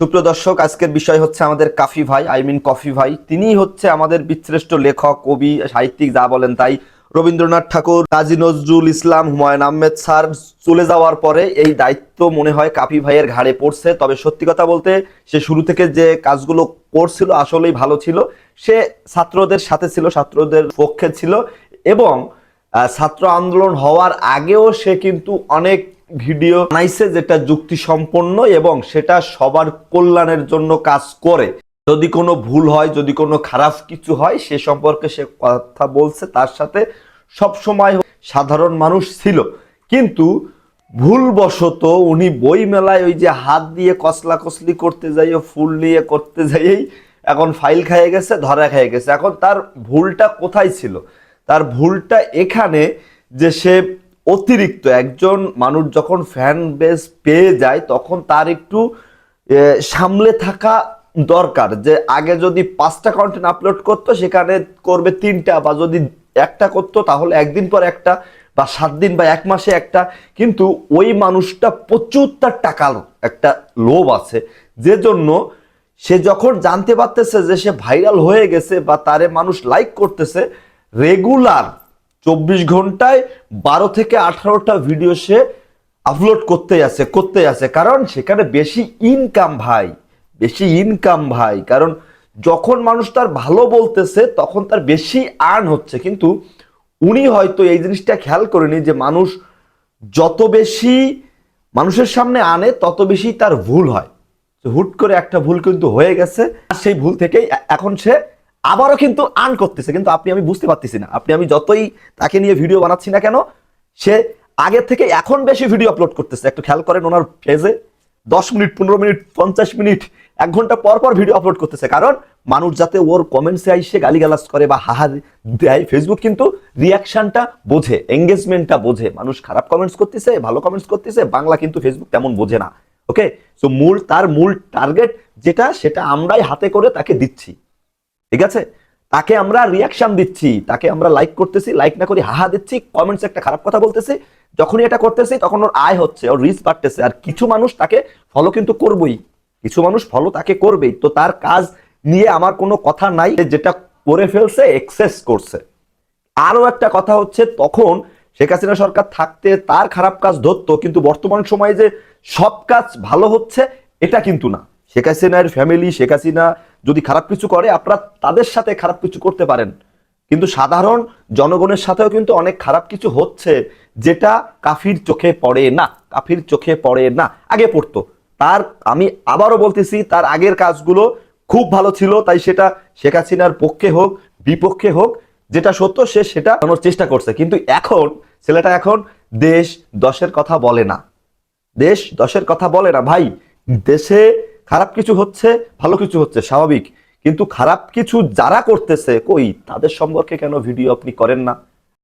সুপ্রিয় দর্শক, আজকের বিষয় হচ্ছে আমাদের কাফি ভাই, আই মিন কফি ভাই। তিনি হচ্ছে আমাদের বিশ্রেষ্ঠ লেখক, কবি, সাহিত্যিক, যা বলেন তাই। রবীন্দ্রনাথ ঠাকুর, কাজী নজরুল ইসলাম, হুমায়ুন আহমেদ স্যার চলে যাওয়ার পরে এই দায়িত্ব মনে হয় কাফি ভাইয়ের ঘাড়ে পড়ছে। তবে সত্যি কথা বলতে, সে শুরু থেকে যে কাজগুলো করছিল আসলেই ভালো ছিল। সে ছাত্রদের সাথে ছিল, ছাত্রদের পক্ষে ছিল এবং ছাত্র আন্দোলন হওয়ার আগেও সে কিন্তু অনেক ভিডিও বানাইছে যেটা যুক্তি সম্পন্ন এবং সেটা সবার কল্যাণের জন্য কাজ করে। যদি কোনো ভুল হয়, যদি কোনো খারাপ কিছু হয়, সে সম্পর্কে সে কথা বলছে, তার সাথে সব সময় সাধারণ মানুষ ছিল। কিন্তু ভুলবশত উনি বই মেলায় ওই যে হাত দিয়ে কসলা কসলি করতে যাইয়ে, ফুল নিয়ে করতে যাইয়েই এখন ফাইল খেয়ে গেছে, ধরা খেয়ে গেছে। এখন তার ভুলটা কোথায় ছিল? তার ভুলটা এখানে যে সে অতিরিক্ত একজন মানুষ যখন ফ্যান বেস পেয়ে যায়, তখন তার একটু সামলে থাকা দরকার যে আগে যদি পাঁচটা কন্টেন্ট আপলোড করতো, সেখানে করবে তিনটা বা যদি একটা করতো, তাহলে একদিন পর একটা বা সাত দিন বা এক মাসে একটা। কিন্তু ওই মানুষটা প্রচুর তার টাকার একটা লোভ আছে। যে জন্য সে যখন জানতে পারতেছে যে সে ভাইরাল হয়ে গেছে বা তারে মানুষ লাইক করতেছে রেগুলার চব্বিশ ঘন্টায় বারো থেকে আঠারোটা ভিডিও সে আপলোড করতে আছে করতে আছে। কারণ সেখানে বেশি ইনকাম ভাই, বেশি ইনকাম ভাই। কারণ যখন মানুষ তার ভালো বলতেছে, তখন তার বেশি আর্ন হচ্ছে। কিন্তু উনি হয়তো এই জিনিসটা খেয়াল করেনি যে মানুষ যত বেশি মানুষের সামনে আনে, তত বেশি তার ভুল হয়। হুট করে একটা ভুল কিন্তু হয়ে গেছে। আর সেই ভুল থেকেই এখন সে আবারও কিন্তু আর্ন করতেছে, কিন্তু আপনি আমি বুঝতে পারতেছি না। আপনি আমি যতই তাকে নিয়ে ভিডিও বানাচ্ছি না কেন, সে আগে থেকে এখন বেশি ভিডিও আপলোড করতেছে। একটু খেয়াল করেন ওনার পেজে দশ মিনিট, পনেরো মিনিট, পঞ্চাশ মিনিট, এক ঘণ্টা পর পর ভিডিও আপলোড করতেছে। কারণ মানুষ যাতে ওর কমেন্টসে আইসে গালিগালাজ করে বা হাহা দেয় ফেসবুক কিন্তু রিয়াকশনটা বোঝে এঙ্গেজমেন্টটা বোঝে। মানুষ খারাপ কমেন্টস করতেছে, ভালো কমেন্টস করতেছে, বাংলা কিন্তু ফেসবুক তেমন বোঝে না। ওকে সো মূল, তার মূল টার্গেট যেটা, সেটা আমরাই হাতে করে তাকে দিচ্ছি। ঠিক আছে? তাকে আমরা রিয়াকশন দিচ্ছি, তাকে আমরা লাইক করতেছি লাইক না করি হাহা দিচ্ছি কমেন্টস একটা খারাপ কথা বলতেছি। যখনই এটা করতেছি, তখন ওর আয় হচ্ছে, ওর রিচ বাড়তেছে। আর কিছু মানুষ তাকে ফলো কিন্তু করবই। কিছু মানুষ ফলো তাকে করবেই। তো তার কাজ নিয়ে আমার কোনো কথা নাই যেটা করে ফেলছে এক্সেস করছে। আরও একটা কথা হচ্ছে, তখন শেখ হাসিনা সরকার থাকতে তার খারাপ কাজ ধরতো, কিন্তু বর্তমান সময়ে যে সব কাজ ভালো হচ্ছে, এটা কিন্তু না। শেখ হাসিনার ফ্যামিলি শেখ হাসিনা যদি খারাপ কিছু করে, আপনারা তাদের সাথে খারাপ কিছু করতে পারেন। কিন্তু সাধারণ জনগণের সাথেও কিন্তু অনেক খারাপ কিছু হচ্ছে, যেটা কাফির চোখে পড়ে না। কাফির চোখে পড়ে না। আগে পড়তো। তার, আমি আবারও বলতেছি, তার আগের কাজগুলো খুব ভালো ছিল, তাই সেটা শেখ হাসিনার পক্ষে হোক, বিপক্ষে হোক, যেটা সত্য, সে সেটা জানার চেষ্টা করছে। কিন্তু এখন, ছেলেটা এখন দেশ দশের কথা বলে না। দেশ দশের কথা বলে না। ভাই, দেশে খারাপ কিছু হচ্ছে, ভালো কিছু হচ্ছে, স্বাভাবিক। কিন্তু খারাপ কিছু যারা করতেছে, কই? তাদের সম্পর্কে কেন ভিডিও আপনি করেন না?